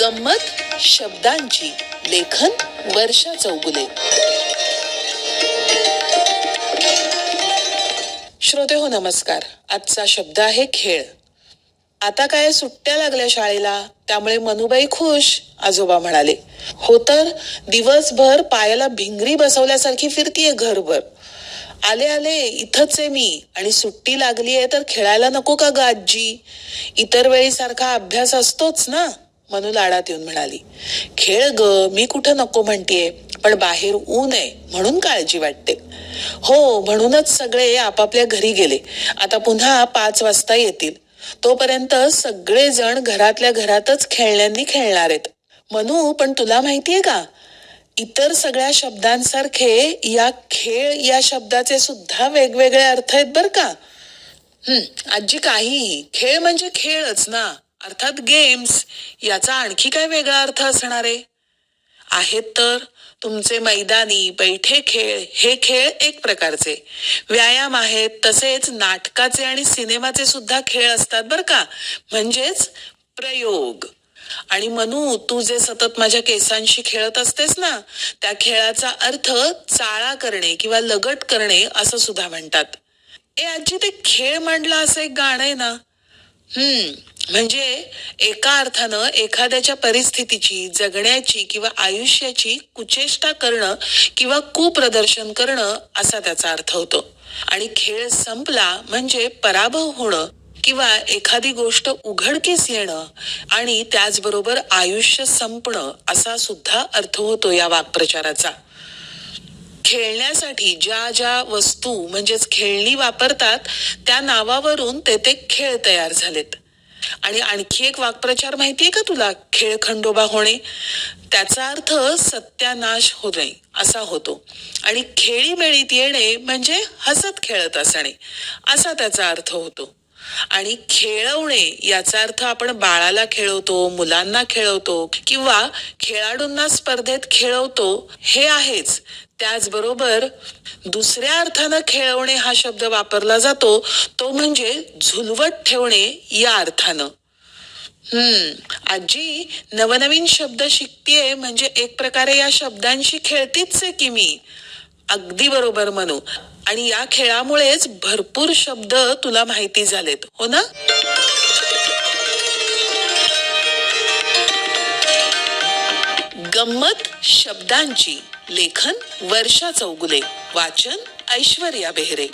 गंमत शब्दांची लेखन वर्षा चौगुले श्रोते हो नमस्कार. आजचा शब्द आहे खेळ. आता काय सुट्ट्या लागल्या शाळेला? त्यामुळे मनुबाई खुश आजोबा म्हणाले. हो तर दिवसभर पायाला भिंगरी बसवल्यासारखी फिरतीये घरभर. आले आले इथंच आहे मी. आणि सुट्टी लागली आहे तर खेळायला नको का ग आजी इतर वेळी सारखा अभ्यास असतोच ना? मनू लाडात येऊन म्हणाली खेळ ग मी कुठं नको म्हणतेय पण बाहेर ऊन आहे म्हणून काळजी वाटते. हो म्हणूनच सगळे आपापल्या घरी गेले. आता पुन्हा पाच वाजता येतील. तोपर्यंत सगळेजण घरातल्या घरातच खेळण्यांनी खेळणार आहेत. मनू पण तुला माहितीये का? इतर सगळ्या शब्दांसारखे या खेळ या शब्दाचे सुद्धा वेगवेगळे अर्थ आहेत बर का. हम्म आजी काहीही. खेळ म्हणजे खेळच ना. अर्थात गेम्स याचा आणखी काय वेगळा अर्थ असणार आहे? आहेत तर तुमचे मैदानी बैठे खेळ हे खेळ एक प्रकारचे. व्यायाम आहेत तसेच नाटकाचे आणि सिनेमाचे सुद्धा खेळ असतात बर का? म्हणजेच प्रयोग. आणि मनू तू जे सतत माझ्या केसांशी खेळत असतेस ना त्या खेळाचा अर्थ चाळा करणे किंवा लगट करणे असं सुद्धा म्हणतात. ए आजी ते खेळ मांडला असं एक गाणं आहे ना? हम्म. म्हणजे एका अर्थानं एखाद्याच्या परिस्थितीची जगण्याची किंवा आयुष्याची कुचेष्टा करणं किंवा कुप्रदर्शन करणं असा त्याचा अर्थ होतो. आणि खेळ संपला म्हणजे पराभव होणं किंवा एखादी गोष्ट उघडकीस येणं आणि त्याचबरोबर आयुष्य संपणं असा सुद्धा अर्थ होतो या वाक्प्रचाराचा. खेळण्यासाठी ज्या ज्या वस्तू म्हणजेच खेळणी वापरतात त्या नावावरून ते ते खेळ तयार झालेत. आणि आणखी एक वाक्प्रचार माहितीये का तुला? खेळ खंडोबा होणे. त्याचा अर्थ सत्यानाश होणे असा होतो. आणि खेळी मेळीत येणे म्हणजे हसत खेळत असणे असा त्याचा अर्थ होतो. आणि खेळवणे याचा अर्थ आपण बाळाला खेळवतो मुलांना खेळवतो किंवा खेळाडूंना स्पर्धेत खेळवतो हे आहेच. त्याचबरोबर दुसऱ्या अर्थानं खेळवणे हा शब्द वापरला जातो तो म्हणजे झुलवत ठेवणे या अर्थानं. हम्म आजी नवनवीन शब्द शिकतेय म्हणजे एक प्रकारे या शब्दांशी खेळतीच आहे की मी. अगदी बरोबर म्हणू आणि या खेळामुळेच भरपूर शब्द तुला माहिती झालेत हो ना? गंमत शब्दांची. लेखन वर्षा चौगुले वाचन ऐश्वर्या बेहरे.